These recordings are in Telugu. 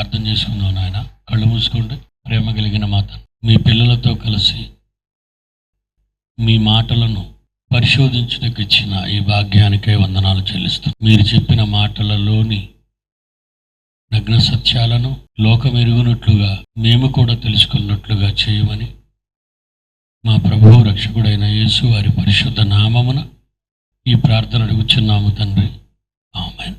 ప్రార్థన చేసుకుందాం నాయన. కళ్ళు మూసుకోండి. ప్రేమ కలిగిన మాత మీ పిల్లలతో కలిసి మీ మాటలను పరిశోధించడానికి ఇచ్చిన ఈ భాగ్యానికై వందనాలు చెల్లిస్తాం మీరు చెప్పిన మాటలలోని నగ్న సత్యాలను లోకం ఎరుగునట్లుగా మేము కూడా తెలుసుకున్నట్లుగా చేయమని మా ప్రభువు రక్షకుడైన యేసు వారి పరిశుద్ధ నామమున ఈ ప్రార్థన అడుగుచున్నాము తండ్రి. ఆమెన్.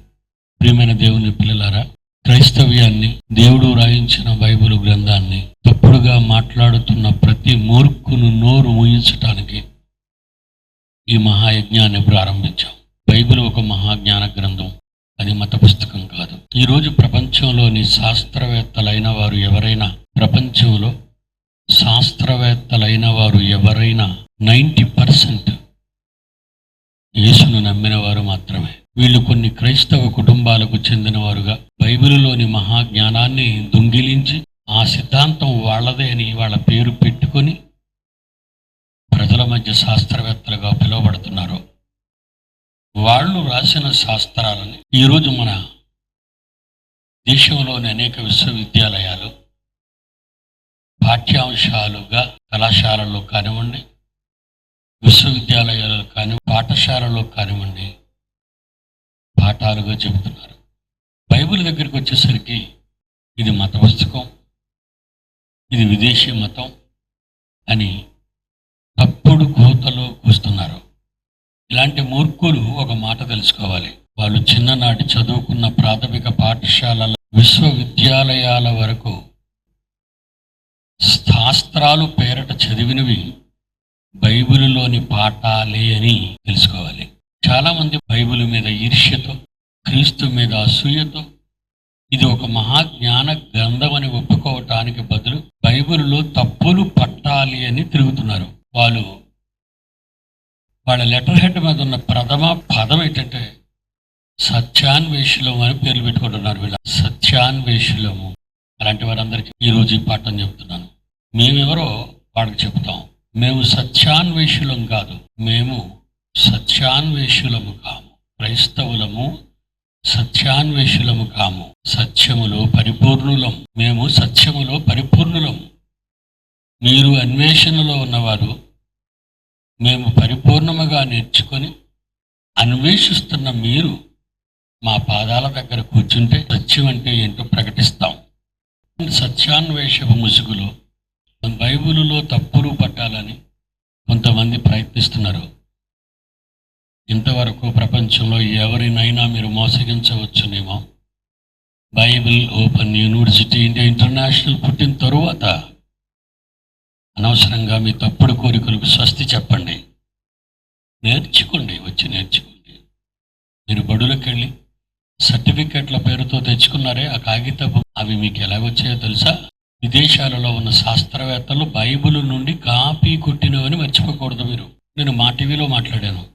ప్రియమైన దేవుని పిల్లలారా క్రైస్తవ్యాన్ని దేవుడు రాయించిన బైబిల్ గ్రంథాన్ని తప్పుడుగా మాట్లాడుతున్న ప్రతి మూర్ఖును నోరు ఊహించటానికి ఈ మహాయజ్ఞాన్ని ప్రారంభించాం. బైబిల్ ఒక మహాజ్ఞాన గ్రంథం అది మత పుస్తకం కాదు. ఈరోజు ప్రపంచంలోని శాస్త్రవేత్తలైన వారు ఎవరైనా ప్రపంచంలో శాస్త్రవేత్తలైన వారు ఎవరైనా నైంటీ పర్సెంట్ యేసును నమ్మిన వారు మాత్రమే. వీళ్ళు కొన్ని క్రైస్తవ కుటుంబాలకు చెందినవారుగా బైబిలులోని మహాజ్ఞానాన్ని దొంగిలించి ఆ సిద్ధాంతం వాళ్ళదే అని వాళ్ళ పేరు పెట్టుకొని ప్రజల మధ్య శాస్త్రవేత్తలుగా పిలువబడుతున్నారు. వాళ్ళు రాసిన శాస్త్రాలని ఈరోజు మన దేశంలోని అనేక విశ్వవిద్యాలయాలు పాఠ్యాంశాలుగా కళాశాలల్లో కానివ్వండి విశ్వవిద్యాలయాలు కానీ పాఠశాలలో కానివ్వండి పాఠాలుగా చెబుతున్నారు. బైబిల్ దగ్గరికి వచ్చేసరికి ఇది మత పుస్తకం ఇది విదేశీ మతం అని తప్పుడు కోతలు కూస్తున్నారు. ఇలాంటి మూర్ఖులు ఒక మాట తెలుసుకోవాలి. వాళ్ళు చిన్ననాటి చదువుకున్న ప్రాథమిక పాఠశాలల విశ్వవిద్యాలయాల వరకు శాస్త్రాలు పేరట చదివినవి బైబిల్లోని పాఠాలే అని తెలుసుకోవాలి. చాలా మంది బైబిల్ మీద ఈర్ష్యతో క్రీస్తు మీద అసూయతో ఇది ఒక మహాజ్ఞాన గ్రంథం అని ఒప్పుకోవటానికి బదులు బైబిల్లో తప్పులు పట్టాలి అని తిరుగుతున్నారు. వాళ్ళు వాళ్ళ లెటర్ హెడ్ మీద ఉన్న ప్రథమ పదం ఏంటంటే సత్యాన్వేషులం అని పేర్లు పెట్టుకుంటున్నారు వీళ్ళ. సత్యాన్వేషులము. అలాంటి వారందరికీ ఈరోజు ఈ పాఠం చెబుతున్నాను మేమెవరో వాళ్ళకి చెప్తాం. మేము సత్యాన్వేషులం కాదు మేము సత్యాన్వేషులము కాము. క్రైస్తవులము సత్యాన్వేషులము కాము. సత్యములో పరిపూర్ణులం మేము సత్యములో పరిపూర్ణులం. మీరు అన్వేషణలో ఉన్నవారు మేము పరిపూర్ణముగా నేర్చుకొని అన్వేషిస్తున్న మీరు మా పాదాల దగ్గర కూర్చుంటే సత్యం అంటే ఏంటో ప్రకటిస్తాం. సత్యాన్వేషపు ముసుగులో బైబిలులో తప్పులు పట్టాలని కొంతమంది ప్రయత్నిస్తున్నారు. ఇంతవరకు ప్రపంచంలో ఎవరినైనా మీరు మోసగించవచ్చునేమో. Bible open university India international పుట్టిన తరువాత అనవసరంగా మీ తప్పుడు కోరికలకు స్వస్తి చెప్పండి. నేర్చుకోండి వచ్చి నేర్చుకోండి. మీరు బడులకు వెళ్ళి సర్టిఫికెట్ల పేరుతో తెచ్చుకున్నారే ఆ కాగితపు అవి మీకు ఎలాగొచ్చాయో తెలుసా? విదేశాలలో ఉన్న శాస్త్రవేత్తలు బైబిల్ నుండి కాపీ కొట్టినవని మర్చిపోకూడదు మీరు. నేను మా టీవీలో మాట్లాడాను.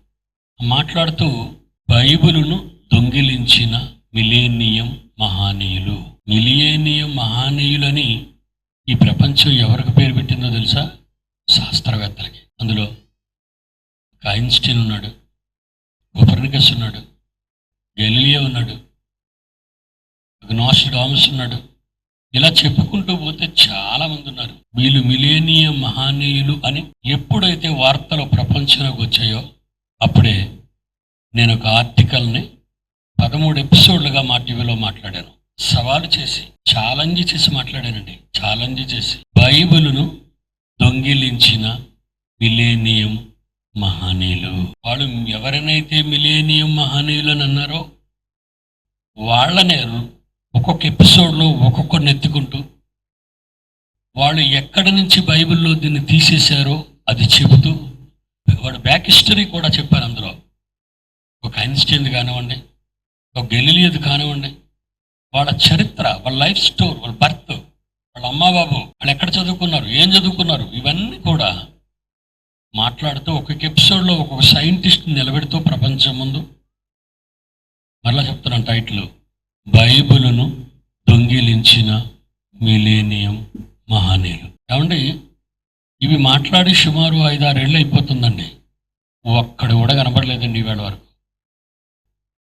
మాట్లాడుతూ బైబిలును దొంగిలించిన మిలేనియం మహానీయులు. మిలియేనియం మహానీయులని ఈ ప్రపంచం ఎవరికి పేరు పెట్టిందో తెలుసా? శాస్త్రవేత్తలకి. అందులో కాయిన్స్టీన్ ఐన్స్టీన్ ఉన్నాడు కొపర్నికస్ ఉన్నాడు గెలిలియా ఉన్నాడు డామస్ ఉన్నాడు ఇలా చెప్పుకుంటూ పోతే చాలా మంది ఉన్నారు. వీళ్ళు మిలేనియం మహానీయులు అని ఎప్పుడైతే వార్తలు ప్రపంచంలోకి వచ్చాయో అప్పుడే నేను ఒక ఆర్టికల్ని పదమూడు ఎపిసోడ్లుగా మా టీవీలో మాట్లాడాను. సవాలు చేసి ఛాలెంజ్ చేసి మాట్లాడానండి. ఛాలెంజ్ చేసి. బైబిల్ను దొంగిలించిన మిలేనియం మహనీయులు. వాళ్ళు ఎవరినైతే మిలేనియం మహనీయులు అని అన్నారో వాళ్ళనే ఒక్కొక్క ఎపిసోడ్లో ఒక్కొక్కరిని ఎత్తుకుంటూ వాళ్ళు ఎక్కడి నుంచి బైబిల్లో దీన్ని తీసేశారో అది చెబుతూ వాడు బ్యాక్ హిస్టరీ కూడా చెప్పారు అందులో. ఒక ఐన్స్టీన్ది కానివ్వండి ఒక గెలిలియది కానివ్వండి వాళ్ళ చరిత్ర వాళ్ళ లైఫ్ స్టోర్ వాళ్ళ బర్త్ వాళ్ళ అమ్మా బాబు వాళ్ళు ఎక్కడ చదువుకున్నారు ఏం చదువుకున్నారు ఇవన్నీ కూడా మాట్లాడుతూ ఒక్కొక్క ఎపిసోడ్లో ఒక్కొక్క సైంటిస్ట్ నిలబెడుతూ ప్రపంచం ముందు. మరలా చెప్తున్నాను టైటిల్. బైబిలును దొంగిలించిన మిలేనియం మహానీయులు. ఏమండి? ఇవి మాట్లాడి సుమారు ఐదారేళ్ళు అయిపోతుందండి. ఒక్కడు కూడా కనబడలేదండి ఈవేళ వరకు.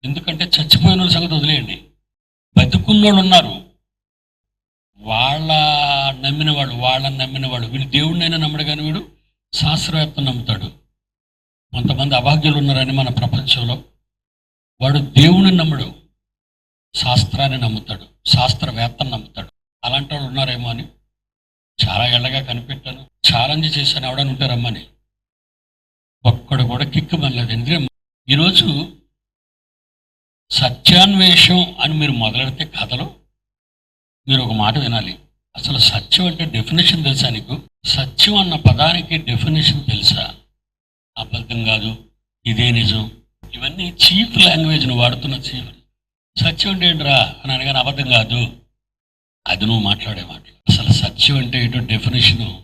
ఎందుకంటే చచ్చిపోయిన వాళ్ళ సంగతి వదిలేయండి. బతుకున్నోళ్ళు ఉన్నారు వాళ్ళ నమ్మిన వాళ్ళు వాళ్ళని నమ్మిన వాళ్ళు వీడు దేవుడినైనా నమ్మడు కానీ వీడు శాస్త్రవేత్త నమ్ముతాడు. కొంతమంది అభాగ్యులు ఉన్నారని మన ప్రపంచంలో. వాడు దేవుని నమ్మడు. శాస్త్రాన్ని నమ్ముతాడు శాస్త్రవేత్తని నమ్ముతాడు. అలాంటి వాళ్ళు ఉన్నారేమో అని చాలా ఏళ్ళగా కనిపెట్టాను ఛాలెంజ్ చేశాను ఎవడని ఉంటారమ్మని ఒక్కడు కూడా కిక్కు మనలేదు ఎందుకంటే ఈరోజు సత్యాన్వేషం అని మీరు మొదలెడితే కథలు మీరు ఒక మాట వినాలి. అసలు సత్యం అంటే డెఫినేషన్ తెలుసా నీకు? సత్యం అన్న పదానికి డెఫినేషన్ తెలుసా? అబద్ధం కాదు ఇదే నిజం. ఇవన్నీ చీఫ్ లాంగ్వేజ్ వాడుతున్న చీఫ్ సత్యం అంటే ఏంట్రా? అని అనగానే అబద్ధం కాదు. అది నువ్వు మాట్లాడే మాటలు అసలు సత్యం అంటే ఏంటో డెఫినేషను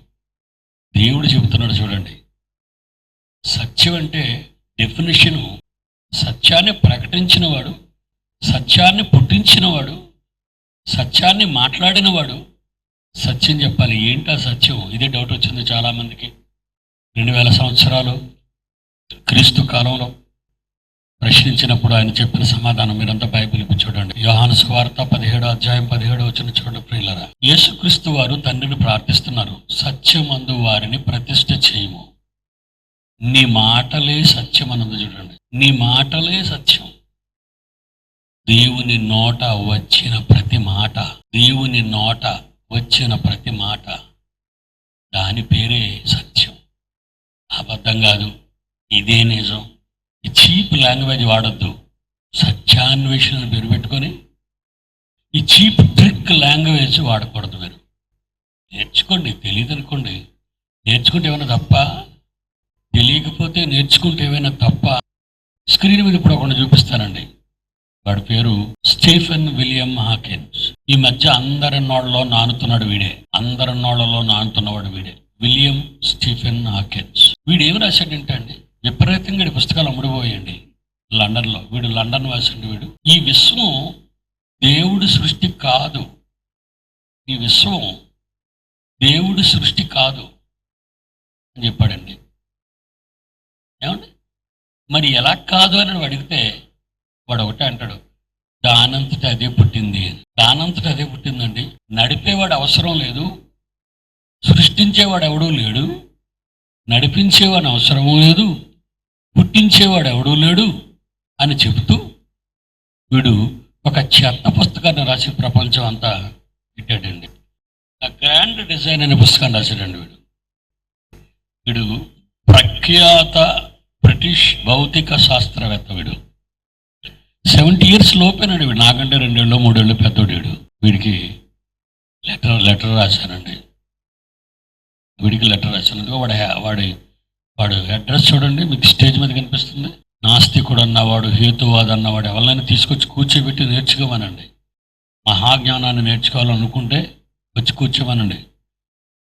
దేవుడు చెబుతున్నాడు చూడండి. సత్యం అంటే డెఫినేషను సత్యాన్ని ప్రకటించినవాడు సత్యాన్ని పుట్టించినవాడు సత్యాన్ని మాట్లాడినవాడు సత్యం చెప్పాలి. ఏంటా సత్యం? ఇదే డౌట్ వచ్చింది చాలామందికి. రెండు వేల సంవత్సరాలు క్రీస్తు కాలంలో ప్రశ్నించినప్పుడు ఆయన చెప్పిన సమాధానం మీరంతా బైబిల్ చూడండి. యోహాను స్వార్త పదిహేడో అధ్యాయం పదిహేడో వచ్చిన చూడండి ప్రియులరా. యేసుక్రీస్తు వారు తండ్రిని ప్రార్థిస్తున్నారు. సత్యమందు వారిని ప్రతిష్ఠ చేయము. నీ మాటలే సత్యం అన్నది చూడండి. నీ మాటలే సత్యం. దేవుని నోట వచ్చిన ప్రతి మాట దేవుని నోట వచ్చిన ప్రతి మాట దాని పేరే సత్యం. అబద్ధం కాదు. ఇదే నిజం. Cheap language వాడద్దు. సత్యాన్వేషణను పేరు పెట్టుకొని ఈ చీప్ ట్రిక్ లాంగ్వేజ్ వాడకూడదు మీరు. నేర్చుకోండి తెలియదు అనుకోండి. నేర్చుకుంటే ఏమైనా తప్ప? తెలియకపోతే నేర్చుకుంటే ఏమైనా తప్ప? స్క్రీన్ మీద ఇప్పుడు ఒకటి చూపిస్తానండి. వాడి పేరు స్టీఫెన్ విలియం హాకిన్స్. ఈ మధ్య అందరి నోళ్ళలో నానుతున్నాడు వీడే. అందరి నోళ్ళలో నానుతున్నవాడు వీడే. William Stephen Hawkins. వీడు ఏమి రాశాడంటే అండి? విపరీతంగా ఈ పుస్తకాలు అమ్ముడుపోయండి లండన్లో. వీడు లండన్ వాసండి వీడు. ఈ విశ్వం దేవుడి సృష్టి కాదు. ఈ విశ్వం దేవుడి సృష్టి కాదు అని చెప్పాడండి. ఏమండి? మరి ఎలా కాదు అని అడిగితే వాడు ఒకటే అంటాడు. దానంతట అదే పుట్టింది దానంతట అదే పుట్టిందండి. నడిపేవాడు అవసరం లేదు. సృష్టించేవాడు ఎవడూ లేడు. నడిపించేవాడు అవసరమూ లేదు. పుట్టించేవాడు ఎవడూ లేడు అని చెబుతూ వీడు ఒక చెత్త పుస్తకాన్ని రాసి ప్రపంచం అంతా పెట్టాడండి. ద గ్రాండ్ డిజైన్ అనే పుస్తకాన్ని రాశాడండి వీడు. వీడు ప్రఖ్యాత బ్రిటిష్ భౌతిక శాస్త్రవేత్త వీడు. సెవెంటీ ఇయర్స్ లోపేనండి వీడు. నాకంటే రెండేళ్ళు మూడేళ్ళు పెద్దోడు వీడు. వీడికి లెటర్ లెటర్ రాశానండి. వీడికి లెటర్ రాశాను. వాడు వాడి వాడు అడ్రస్ చూడండి మీకు స్టేజ్ మీద కనిపిస్తుంది. నాస్తికుడు అన్నవాడు హేతువాదు అన్నవాడు ఎవరినైనా తీసుకొచ్చి కూర్చోబెట్టి నేర్చుకోమనండి. మహాజ్ఞానాన్ని నేర్చుకోవాలనుకుంటే వచ్చి కూర్చోమనండి.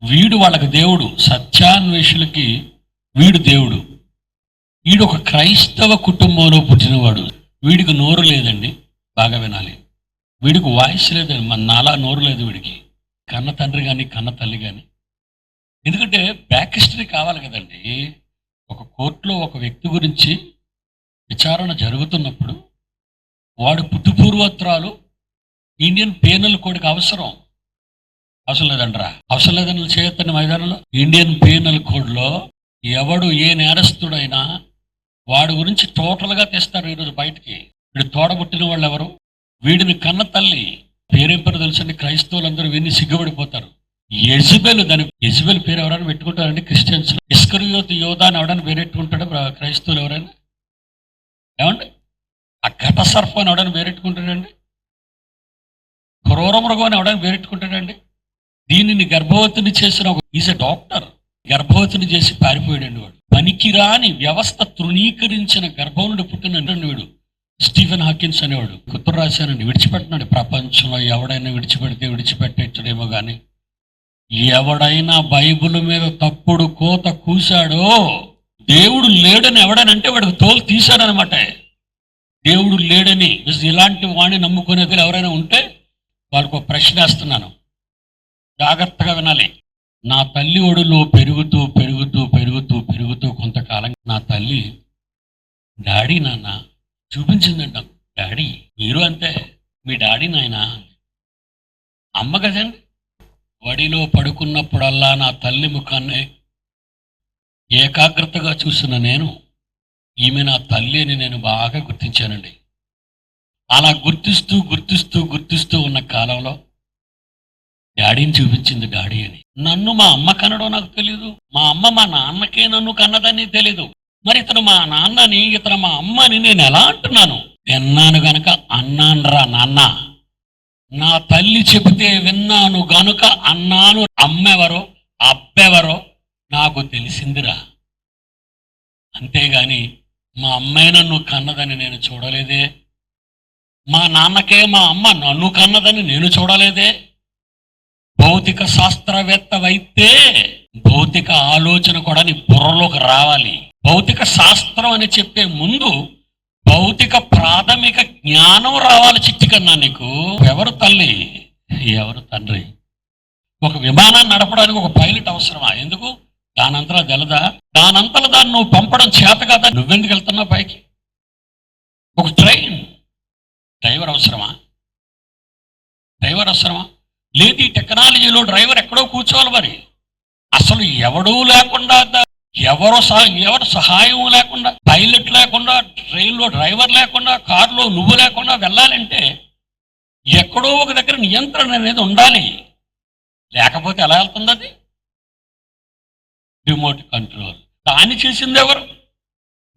వీడు వాళ్ళకి దేవుడు సత్యాన్వేషులకి వీడు దేవుడు. వీడు ఒక క్రైస్తవ కుటుంబంలో పుట్టినవాడు. వీడికి నోరు లేదండి బాగా వినాలి. వీడికి వాయిస్ లేదండి మన నాలా నోరు లేదు వీడికి. కన్న తండ్రి కానీ కన్న తల్లి కానీ ఎందుకంటే బ్యాక్ హిస్టరీ కావాలి కదండి. ఒక కోర్టులో ఒక వ్యక్తి గురించి విచారణ జరుగుతున్నప్పుడు వాడు పుట్టుపూర్వత్రాలు ఇండియన్ పేనల్ కోడ్కి అవసరం. అవసరం లేదండరా అవసరం లేదని చేయొద్దని మైదానంలో? ఇండియన్ పేనల్ కోడ్లో ఎవడు ఏ నేరస్తుడైనా వాడి గురించి టోటల్గా తెస్తారు ఈరోజు బయటికి. వీడు తోడబుట్టిన వాళ్ళు ఎవరు వీడిని కన్న తల్లి. పేరెంపరు తెలుసండి? క్రైస్తవులందరూ విని సిగ్గుపడిపోతారు. యజబెల్ దాని యజబెల్ పేరు ఎవరైనా పెట్టుకుంటారండి? క్రిస్టియన్స్. ఇస్కరియోత్ యోధా అని ఎవడని పేరెట్టుకుంటాడు ప్ర- క్రైస్తవులు ఎవరైనా? ఏమండి? ఆ ఘట సర్ప అని ఎవడని పేరెట్టుకుంటాడండి క్రూర మృగం అని ఎవడని పేరెట్టుకుంటాడండి దీనిని గర్భవతిని చేసిన ఒక ఈజ్ ఎ డాక్టర్. గర్భవతిని చేసి పారిపోయాడండి వాడు. పనికిరాని వ్యవస్థ తృణీకరించిన గర్భం నుండి పుట్టిన వీడు స్టీఫెన్ హాకిన్స్ అనేవాడు. కుత్ర రాశానండి విడిచిపెట్టినాడు. ప్రపంచంలో ఎవడైనా విడిచిపెడితే విడిచిపెట్టేచ్చుడేమో కానీ ఎవడైనా బైబిల్ మీద తప్పుడు కోత కూశాడో దేవుడు లేడని ఎవడనంటే వాడు వాడికి తోలు తీశాడనమాట. దేవుడు లేడని. ఇలాంటి వాడిని నమ్ముకునేది ఎవరైనా ఉంటే వాళ్ళకు ఒక ప్రశ్న వేస్తున్నాను. జాగ్రత్తగా వినాలి. నా తల్లి ఒడిలో పెరుగుతూ పెరుగుతూ పెరుగుతూ పెరుగుతూ కొంతకాలం నా తల్లి డాడీ నాన్న చూపించిందంట. డాడీ మీరు అంతే. మీ డాడీ నాయన అమ్మ కదండి. వడిలో పడుకున్నప్పుడల్లా నా తల్లి ముఖాన్ని ఏకాగ్రతగా చూసిన నేను ఈమె నా తల్లి అని నేను బాగా గుర్తించానండి. అలా గుర్తిస్తూ గుర్తిస్తూ గుర్తిస్తూ ఉన్న కాలంలో డాడీని చూపించింది డాడీ అని. నన్ను మా అమ్మ కనడో నాకు తెలియదు మా అమ్మ మా నాన్నకే నన్ను కన్నదని తెలీదు. మరి ఇతను మా నాన్నని ఇతను మా అమ్మని నేను ఎలా అంటున్నాను? విన్నాను గనక అన్నాన్రా నాన్న. నా తల్లి చెబితే విన్నాను గనుక అన్నాను అమ్మెవరో అబ్బెవరో నాకు తెలిసిందిరా. అంతేగాని మా అమ్మాయి నన్ను కన్నదని నేను చూడలేదే. మా నాన్నకే మా అమ్మ నన్ను కన్నదని నేను చూడలేదే. భౌతిక శాస్త్రవేత్త వైతే భౌతిక ఆలోచన కూడా నీ బుర్రలోకి రావాలి. భౌతిక శాస్త్రం అని చెప్పే ముందు భౌతిక ప్రాథమిక జ్ఞానం రావాలి చిట్టి కన్నా నీకు. ఎవరు తల్లి? ఎవరు తండ్రి? ఒక విమానాన్ని నడపడానికి ఒక పైలట్ అవసరమా? ఎందుకు? దానంతలా తెలదా? దానంతలా దాన్ని నువ్వు పంపడం చేత కదా? నువ్వెందుకు వెళ్తున్నావు పైకి? ఒక ట్రైన్. డ్రైవర్ అవసరమా? డ్రైవర్ అవసరమా? లేదు ఈ టెక్నాలజీలో డ్రైవర్ ఎక్కడో కూర్చోవాలి మరి. అసలు ఎవడూ లేకుండా ఎవరు సహ- ఎవరు సహాయం లేకుండా పైలట్ లేకుండా ట్రైన్లో డ్రైవర్ లేకుండా కారులో నువ్వు లేకుండా వెళ్ళాలంటే ఎక్కడో ఒక దగ్గర నియంత్రణ అనేది ఉండాలి. లేకపోతే ఎలా వెళ్తుంది అది? Remote control. దాన్ని చేసింది ఎవరు?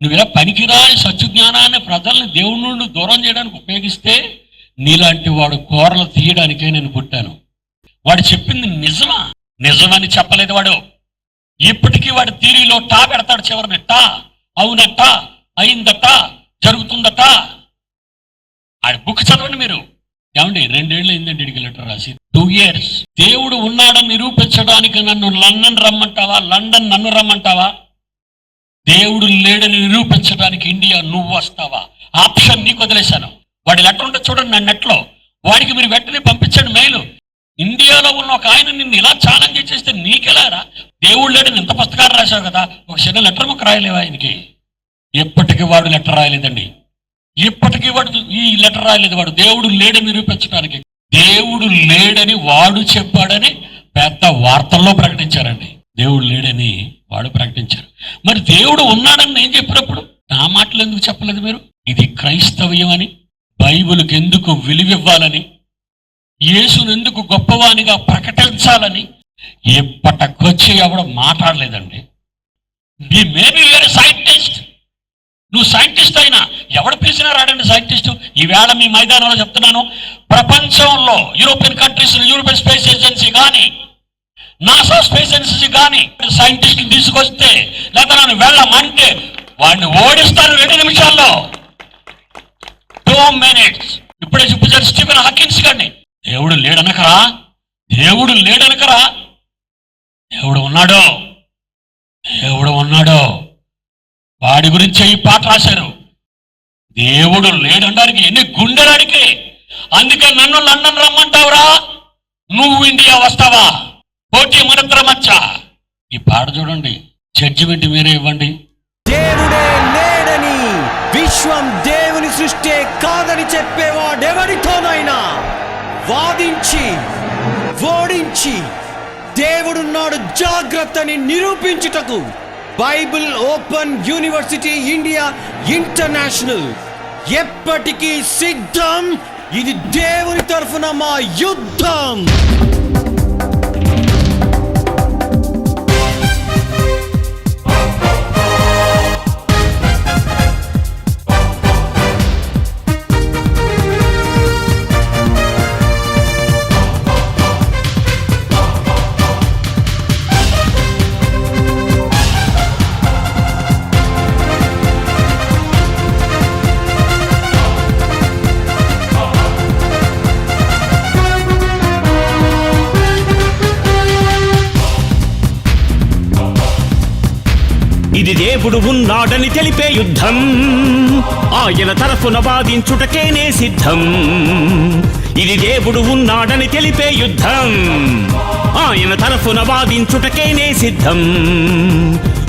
నువ్వు ఇలా పనికిరాని సత్యజ్ఞానాన్ని ప్రజల్ని దేవుడి నుండి దూరం చేయడానికి ఉపయోగిస్తే నీలాంటి వాడు కూరలు తీయడానికే నేను పుట్టాను. వాడు చెప్పింది నిజమా? నిజమని చెప్పలేదు వాడు. ఇప్పటికీ వాడి తీరిలో టా పెడతాడు చివరిని. టా అవునట అయిందట జరుగుతుందట ఆడి బుక్ చదవండి మీరు. ఏమండి రెండేళ్ళు అయిందండి ఇడికి లెటర్ రాసి. టూ ఇయర్స్ దేవుడు ఉన్నాడని నిరూపించడానికి నన్ను లండన్ రమ్మంటావా? లండన్ నన్ను రమ్మంటావా? దేవుడు లేడని నిరూపించడానికి ఇండియా నువ్వు వస్తావా? ఆప్షన్ నీకు వదిలేశాను. వాడి లెటర్ ఉంటే చూడండి నా నెట్లో. వాడికి మీరు వెంటనే పంపించండి మెయిల్. ఇండియాలో ఉన్న ఒక ఆయన నిన్ను ఇలా ఛాలెంజ్ చేస్తే నీకెలారా? దేవుడు లేడని ఇంత పుస్తకాలు రాశావు కదా ఒక చిన్న లెటర్ ముక్క రాయలేవా ఆయనకి? ఎప్పటికీ వాడు లెటర్ రాయలేదండి. ఇప్పటికీ వాడు ఈ లెటర్ రాయలేదు వాడు. దేవుడు లేడని నిరూపించడానికి దేవుడు లేడని వాడు చెప్పాడని పెద్ద వార్తల్లో ప్రకటించారండి. దేవుడు లేడని వాడు ప్రకటించారు. మరి దేవుడు ఉన్నాడని నేను చెప్పినప్పుడు నా మాటలు ఎందుకు చెప్పలేదు మీరు? ఇది క్రైస్తవ్యం అని బైబిల్కి ఎందుకు విలువివ్వాలని యేసును ఎందుకు గొప్పవానిగా ప్రకటించాలని ఎప్పటికొచ్చి ఎవడు మాట్లాడలేదండి. మీ మేబీ వేరే సైంటిస్ట్. నువ్వు సైంటిస్ట్ అయినా ఎవడు పిలిచినా రాడండి సైంటిస్ట్. ఈవేళ మీ మైదానంలో చెప్తున్నాను ప్రపంచంలో European countries European space agency కానీ నాసా స్పేస్ ఏజెన్సీ కానీ సైంటిస్ట్ తీసుకొస్తే లేదా నన్ను వెళ్ళమంటే వాడిని ఓడిస్తాను రెండు నిమిషాల్లో. Two minutes. ఇప్పుడే చూపించారు స్టీఫెన్ హాకిన్స్ గారిని దేవుడు లేడనకరా? దేవుడు లేడనకరా? ఎవడు ఉన్నాడో. ఎవడు ఉన్నాడో. వాడి గురించే ఈ పాట రాశారు. దేవుడు లేడనడానికి ఎన్ని గుండెలాడికి. అందుకే నన్ను లండన్ రమ్మంటావురా? నువ్వు ఇండియా వస్తావా? పోటీ మనిద్దర మచ్చ ఈ పాట చూడండి. జడ్జిమెంట్ మీరే ఇవ్వండి. దేవుడే లేడని విశ్వం దేవుని సృష్టి కాదని చెప్పేవాడెవరితోనైనా వాదించి ఓడించి దేవుడున్నాడు జాగ్రత్తని నిరూపించుటకు. Bible open university India international. ఎప్పటికీ సిద్ధం. ఇది దేవుని తరఫున మా యుద్ధం. ఇది దేవుడు ఉన్నాడని తెలిపే యుద్ధం. ఆయన తరఫున వాదించుటకేనే సిద్ధం. ఇది దేవుడు ఉన్నాడని తెలిపే యుద్ధం. ఆయన తరఫున వాదించుటకేనే సిద్ధం.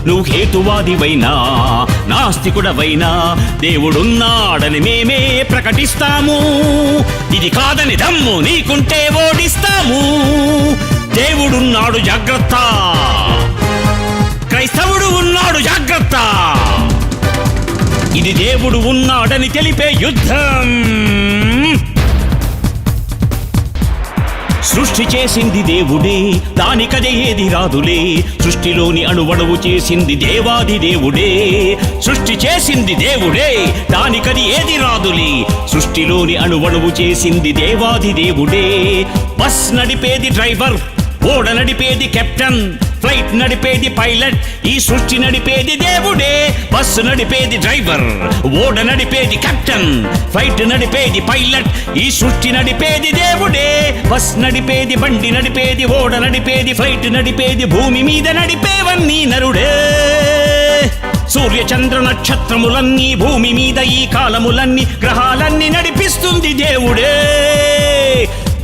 నువ్వు హేతువాదివైనా నాస్తికుడవైనా దేవుడున్నాడని మేమే ప్రకటిస్తాము. ఇది కాదని దమ్ము నీకుంటే ఓడిస్తాము. దేవుడున్నాడు జాగ్రత్త. క్రైస్తవుడు ఉన్నాడు జాగ్రత్త. ఇది దేవుడు ఉన్నాడని తెలిపే యుద్ధం. సృష్టి చేసింది దేవుడే దానికదే ఏది రాదులే. సృష్టిలోని అణువణువు చేసింది దేవాది దేవుడే. సృష్టి చేసింది దేవుడే దానికది ఏది రాదులే. సృష్టిలోని అణువణువు చేసింది దేవాది దేవుడే. బస్ నడిపేది డ్రైవర్ ఓడ నడిపేది కెప్టెన్. ఫ్లైట్ నడిపేది పైలట్ ఈ సృష్టి నడిపేది దేవుడే బస్సు నడిపేది డ్రైవర్ ఓడ నడిపేది కెప్టెన్ ఫ్లైట్ నడిపేది పైలట్ ఈ సృష్టి నడిపేది దేవుడే బస్ నడిపేది బండి నడిపేది ఓడ నడిపేది ఫ్లైట్ నడిపేది భూమి మీద నడిపేవన్నీ నరుడే. సూర్య చంద్ర నక్షత్రములన్నీ భూమి మీద ఈ కాలములన్నీ గ్రహాలన్నీ నడిపిస్తుంది దేవుడే.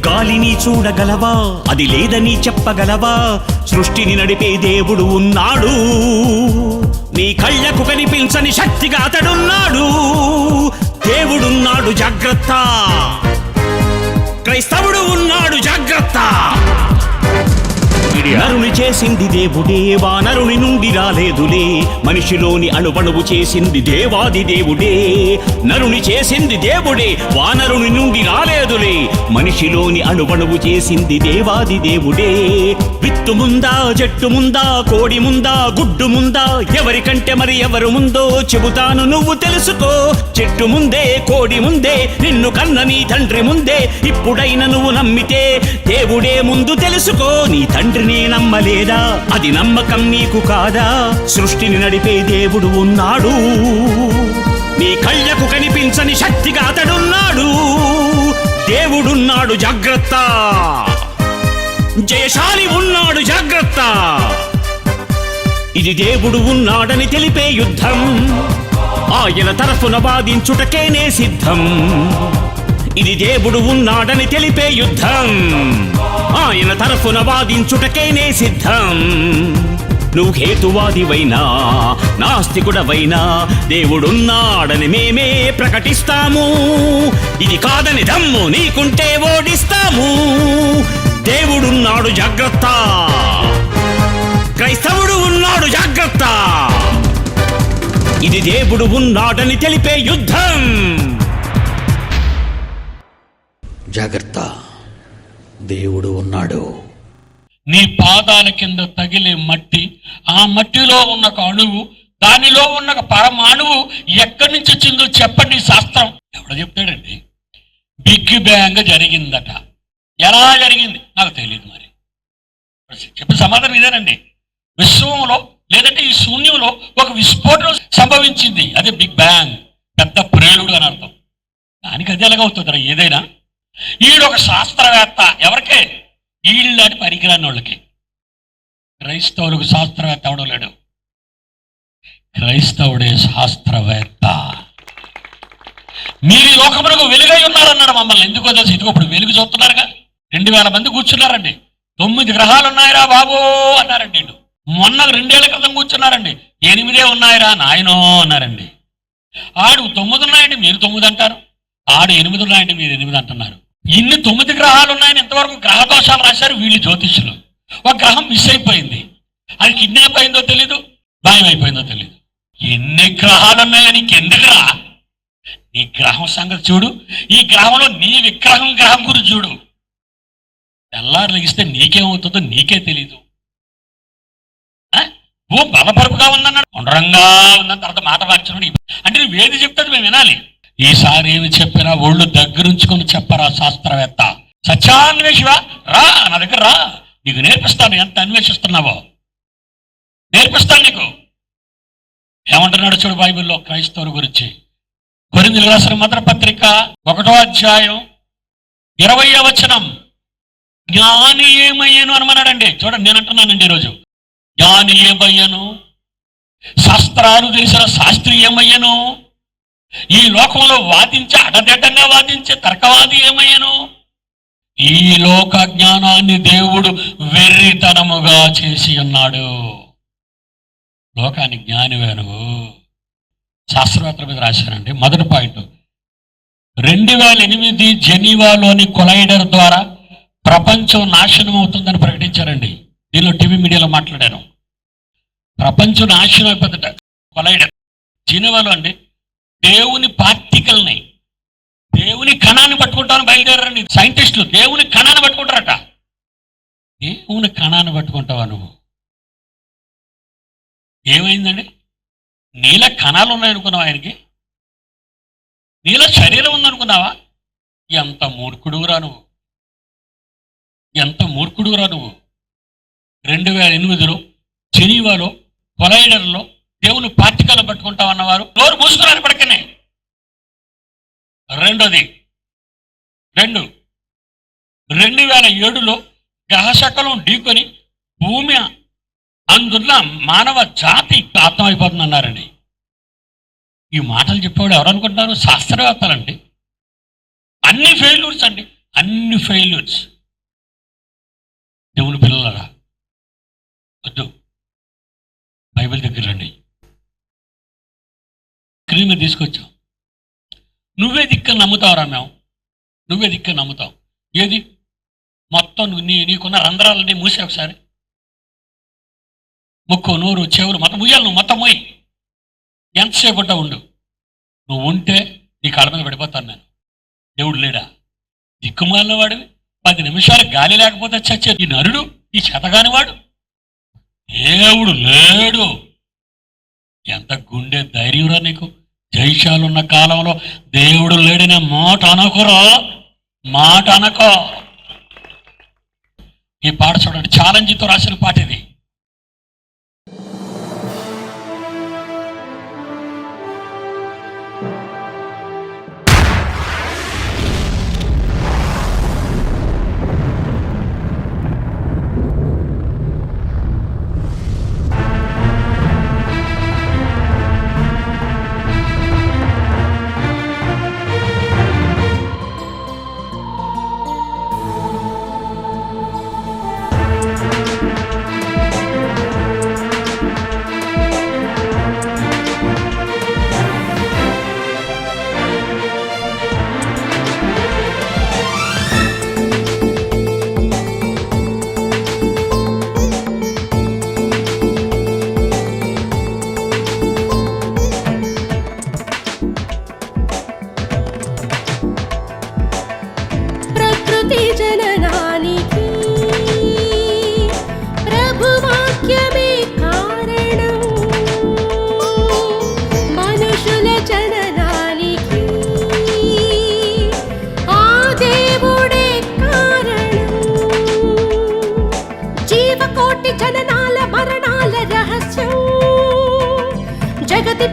గాలిని చూడగలవా? అది లేదని చెప్పగలవా? సృష్టిని నడిపే దేవుడు ఉన్నాడు. నీ కళ్ళకు కనిపించని శక్తిగా అతడున్నాడు. దేవుడున్నాడు జాగ్రత్త. క్రైస్తవుడు ఉన్నాడు జాగ్రత్త. నరుని చేసింది దేవుడే వానరుని నుండి రాలేదులే. మనిషిలోని అణువణువు చేసింది దేవాది దేవుడే. నరుని చేసింది దేవుడే వానరుని నుండి రాలేదులే. మనిషిలోని అణువణువు చేసింది దేవాది దేవుడే. విత్తు ముందా జట్టు ముందా కోడి ముందా గుడ్డు ముందా ఎవరికంటే మరి ఎవరు ముందో చెబుతాను నువ్వు తెలుసుకో. చెట్టు ముందే కోడి ముందే నిన్ను కన్న నీ తండ్రి ముందే. ఇప్పుడైనా నువ్వు నమ్మితే దేవుడే ముందు తెలుసుకో. నీ తండ్రి తండ్రిని నమ్మలేదా? అది నమ్మకం నీకు కాదా? సృష్టిని నడిపే దేవుడు ఉన్నాడు. నీ కళ్ళకు కనిపించని శక్తిగా అతడున్నాడు. దేవుడున్నాడు జాగ్రత్త. జయశాలి ఉన్నాడు జాగ్రత్త. ఇది దేవుడు ఉన్నాడని తెలిపే యుద్ధం. ఆయన తరఫున వాదించుటకేనే సిద్ధం. ఇది దేవుడు ఉన్నాడని తెలిపే యుద్ధం. ఆయన తరఫున వాదించుటకేనే సిద్ధం. నువ్వు హేతువాదివైనా నాస్తికుడవైనా దేవుడున్నాడని మేమే ప్రకటిస్తాము. ఇది కాదని దమ్ము నీకుంటే ఓడిస్తాము. దేవుడున్నాడు జాగ్రత్త. క్రైస్తవుడు ఉన్నాడు జాగ్రత్త. ఇది దేవుడు ఉన్నాడని తెలిపే యుద్ధం. జాగ్రత్త. దేవుడు ఉన్నాడు. నీ పాదాల కింద తగిలే మట్టి ఆ మట్టిలో ఉన్న ఒక అణువు దానిలో ఉన్న ఒక పరమాణువు ఎక్కడి నుంచి వచ్చిందో చెప్పండి శాస్త్రం. ఎవడో చెప్తాడండి? బిగ్ బ్యాంగ్ జరిగిందట. ఎలా జరిగింది? నాకు తెలియదు మరి. చెప్పిన సమాధానం ఇదేనండి. విశ్వంలో లేదంటే ఈ శూన్యంలో ఒక విస్ఫోటనం సంభవించింది. అదే బిగ్ బ్యాంగ్. పెద్ద ప్రేలుడు అని అర్థం. దానికి అది ఎలాగవుతుంది ఏదైనా ఈడు ఒక శాస్త్రవేత్త. ఎవరికే? వీళ్ళని పనికిరాని వాళ్ళకి క్రైస్తవులకు శాస్త్రవేత్త అవడం లేడు. క్రైస్తవుడే శాస్త్రవేత్త. మీరు లోకమునకు వెలుగై ఉన్నారన్నాడు మమ్మల్ని. ఎందుకో తెలుసు? ఇదిగో ఇప్పుడు వెలుగు చూస్తున్నారుగా. రెండు వేల మంది కూర్చున్నారండి. తొమ్మిది గ్రహాలు ఉన్నాయిరా బాబు అన్నారండి మొన్న రెండేళ్ళ క్రితం కూర్చున్నారండి. ఎనిమిదే ఉన్నాయిరా నాయనో అన్నారండి. ఆడు తొమ్మిది ఉన్నాయండి మీరు తొమ్మిది అంటారు. ఆడు ఎనిమిది ఉన్నాయండి మీరు ఎనిమిది అంటున్నారు. ఇన్ని తొమ్మిది గ్రహాలు ఉన్నాయని ఇంతవరకు గ్రహ దోషాలు రాశారు వీళ్ళు జ్యోతిష్యులు? ఒక గ్రహం మిస్ అయిపోయింది. అది కిడ్నాప్ అయిందో తెలీదు భయం అయిపోయిందో తెలీదు. ఎన్ని గ్రహాలు ఉన్నాయని ఎందుకురా? నీ గ్రహం సంగతి చూడు. ఈ గ్రహంలో నీ విగ్రహం గ్రహం గురించి చూడు. తెల్లారు లెగిస్తే నీకేమవుతుందో నీకే తెలీదు. ఆ? ఓ బలపరుపుగా ఉందన్నాడు. ఉండరంగా ఉందని తర్వాత మాట మార్చడం అంటే నువ్వు ఏది చెప్తుంది మేము వినాలి. ఈసారి ఏమి చెప్పినా ఒళ్ళు దగ్గరుంచుకొని చెప్పరా శాస్త్రవేత్త? సత్యాన్వేషివా? రా నా దగ్గర రా. నీకు నేర్పిస్తాను. ఎంత అన్వేషిస్తున్నావో? నేర్పిస్తాను నీకు. ఏమంటున్నాడు చూడు బైబిల్లో క్రైస్తవుల గురించి? కొరిందులు రాసిన మంత్ర పత్రిక ఒకటో అధ్యాయం ఇరవై వచనం. జ్ఞాని ఏమయ్యాను అనమన్నాడండి. చూడండి నేను అంటున్నానండి ఈరోజు. జ్ఞాని ఏమయ్యాను? శాస్త్రాలు తెలిసిన శాస్త్రి ఏమయ్యాను? ఈ లోకంలో వాదించే అడదెడ్డంగా వాదించే తర్కవాది ఏమయ్యను ఈ లోక జ్ఞానాన్ని దేవుడు వెర్రితనముగా చేసి ఉన్నాడు. లోకానికి జ్ఞానివే నువ్వు శాస్త్రవేత్తల మీద రాశారండి. మొదటి పాయింట్. రెండు వేల ఎనిమిది జెనీవాలోని కొలైడర్ ద్వారా ప్రపంచం నాశనం అవుతుందని ప్రకటించారండి. దీనిలో టీవీ మీడియాలో మాట్లాడాను. ప్రపంచం నాశనం అయిపోతుంట కొలైడర్. జెనీవాలో అండి. దేవుని పార్టికల్ని దేవుని కణాన్ని పట్టుకుంటాను బయలుదేరండి సైంటిస్టులు. దేవుని కణాన్ని పట్టుకుంటారట. దేవుని కణాన్ని పట్టుకుంటావా నువ్వు? ఏమైందండి? నీల కణాలు ఉన్నాయనుకున్నావా ఆయనకి? నీల శరీరం ఉందనుకున్నావా? ఎంత మూర్ఖుడురా నువ్వు? ఎంత మూర్ఖుడురా నువ్వు? రెండు వేల ఎనిమిదిలో జెనీవాలో కొలైడర్లో దేవుని పార్ఠికాలో పట్టుకుంటాం అన్నవారు. నోరు మూసుకున్నారు ఇప్పటికనే. రెండోది. రెండు. రెండు వేల ఏడులో గ్రహశకలం ఢీకొని భూమి అందున్న మానవ జాతి ఆత్మైపోతుందన్నారండి ఈ మాటలు చెప్పేవాడు ఎవరు అనుకుంటున్నారు శాస్త్రవేత్తలండి. అన్ని ఫెయిల్యూర్స్ అండి. అన్ని ఫెయిల్యూర్స్ దేవుని పిల్లలరా వద్దు బైబిల్ దగ్గర రండి క్రీమ్ తీసుకొచ్చాం నువ్వే దిక్క నమ్ముతావురా మేము. నువ్వే దిక్క నమ్ముతావు. ఏది? మొత్తం నువ్వు నీ నీకున్న రంధ్రాలన్నీ మూసే ఒకసారి. ముక్కు నూరు చెవులు మొత్తం ముయ్యాలి నువ్వు మొత్తం మొయ్యి. ఎంతసేపు ఉంటా ఉండు. నువ్వు ఉంటే నీ కాళ్ళ మీద పడిపోతాను నేను. దేవుడు లేడా? దిక్కుమాలిన వాడివి పది నిమిషాలు గాలి లేకపోతే చచ్చే ఈ నరుడు ఈ చేతగాని వాడు. దేవుడు లేడు. ఎంత గుండె ధైర్యంరా నీకు. జైశాలున్న కాలంలో దేవుడు లేడనే మాట అనకురా మాట అనకో. ఈ పాట చూడండి ఛాలెంజ్తో రాసిన పాట ఇది.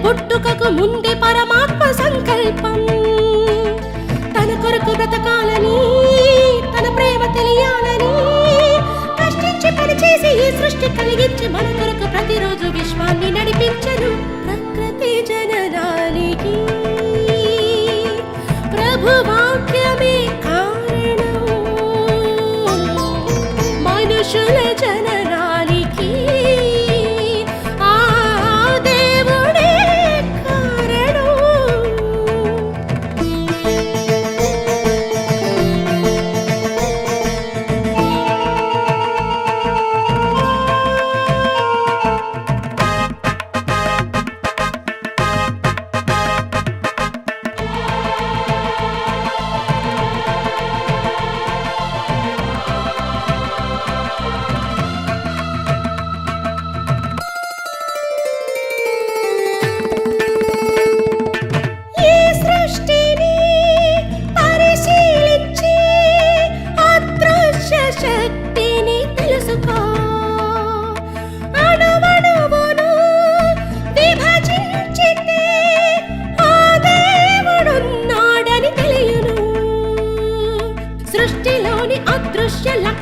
పుట్టుకకు ముందే పరమ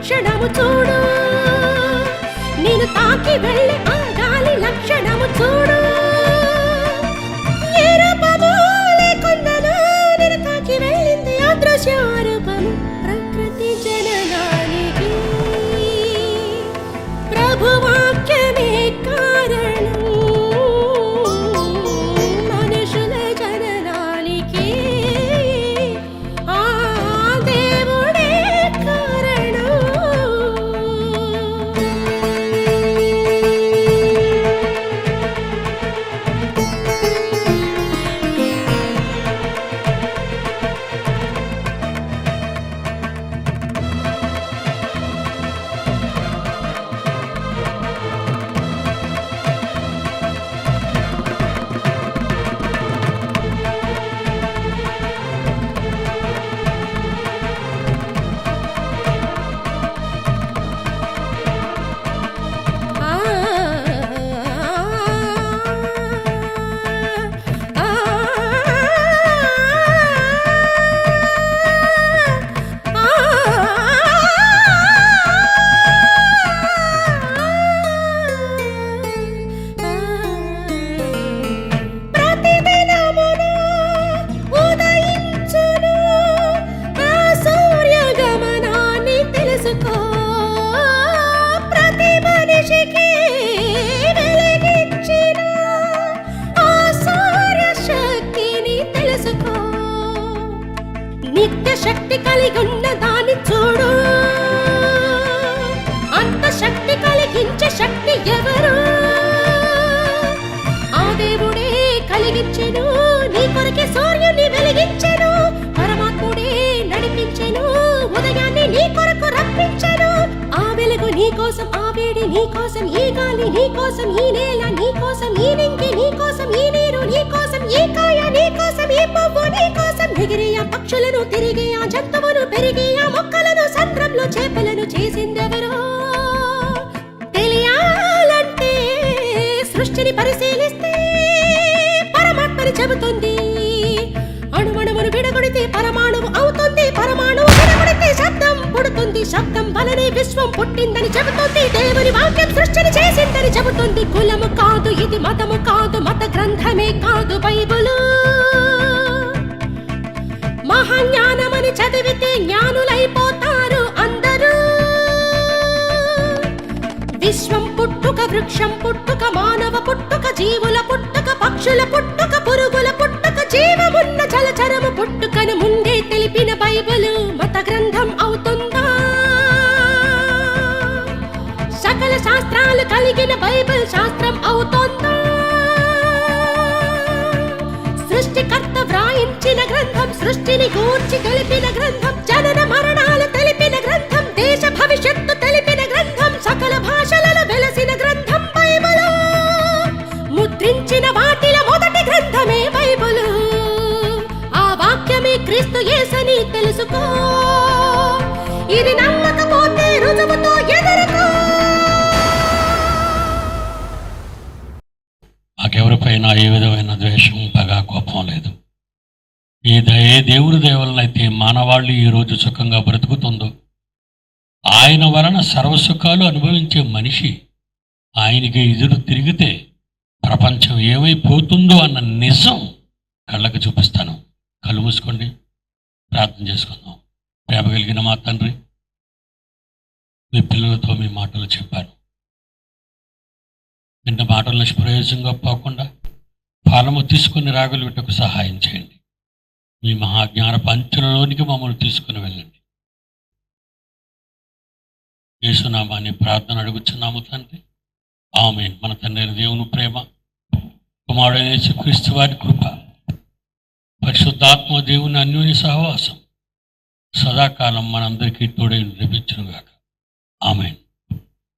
లక్షణము చూడు. నేను తాకి వెళ్ళి ఆ గాలి లక్షణము చూడు. వెలుగు నీ కోసం ఆ వేడి నీ కోసం ఈ గాలి నీ కోసం ఈ నేల నీ కోసం ఈ వెంకి నీ కోసం ఈ నీరు నీ కోసం ఈ కాయ నీ కోసం ఈ పువ్వు నీ కోసం ఎగిరి ఆ పక్షులను తిరిగే ఆ జంతువును పెరిగే ఆ మొక్కలను సంద్రంలో చేపలను చేసిందెవరో తెలియాలంటే సృష్టిని పరిశీలిస్తే పరమాత్మని చెబుతుంది. అణువణువును విడగొడితే పరమాణువు అవుతుంది పరమాణువు పుడుతుంది శబ్దం వలనే విశ్వం పుట్టిందని చెబుతుంది. దేవుని వాక్యం సృష్టిని చేసిందని చెబుతుంది. కులము కాదు ఇది మతము కాదు మత గ్రంథమే కాదు బైబులు. మహాజ్ఞానమని చదివితే జ్ఞానులైపోతారు అందరూ. విశ్వం పుట్టుక వృక్షం పుట్టుక మానవ పుట్టుక జీవుల పుట్టుక పక్షుల పుట్టుక పురుగుల జీవమున్న చలచరము పుట్టుకను ముందే తెలిపిన బైబులు మత గ్రంథం అవుతుందా? సకల శాస్త్రాలు కలిగిన బైబిల్ శాస్త్రం అవుతుందా? సృష్టికర్త వ్రాయించిన గ్రంథం సృష్టిని గూర్చి తెలిపిన గ్రంథం జనన మరణాలు తెలిపిన గ్రంథం దేశ భవిష్యత్తు తెలిపిన గ్రంథం సకల భాషలలో వెలసిన గ్రంథం బైబిల్. ముద్రించిన వాటి క్రీస్తు యేసని తెలుసుకో. ఇది నమ్మకపోతే రుజువుతో ఎదురుకో. నాకెవరిపైన ఏ విధమైన ద్వేషం పగ కోపం లేదు. ఈ దయే దేవుడి దేవులనైతే మానవాళ్ళు ఈ రోజు సుఖంగా బ్రతుకుతుందో ఆయన వలన సర్వసుఖాలు అనుభవించే మనిషి ఆయనకి ఎదురు తిరిగితే ప్రపంచం ఏమైపోతుందో అన్న నిజం కళ్ళకు చూపిస్తాను. కళ్ళు మూసుకోండి. ప్రార్థన చేసుకుందాం. ప్రేమ కలిగిన మా తండ్రి మీ పిల్లలతో మీ మాటలు చెప్పాను నిన్న మాటలు నిష్ప్రయోజనంగా పోకుండా ఫలము తీసుకుని రాగులు విటకు సహాయం చేయండి. మీ మహాజ్ఞాన పంచులలోనికి మమ్మల్ని తీసుకుని వెళ్ళండి. యేసునామాన్ని ప్రార్థన అడుగుచున్నాము తండ్రి. ఆమె మన తండ్రి దేవుని ప్రేమ కుమారుడు యేసుక్రీస్తు వారి కృప పరిశుద్ధాత్మ దేవుని అన్యోన్య సహవాసం. సదాకాలం మనందరికీ తోడైన లభించునుగాక ఆమెను.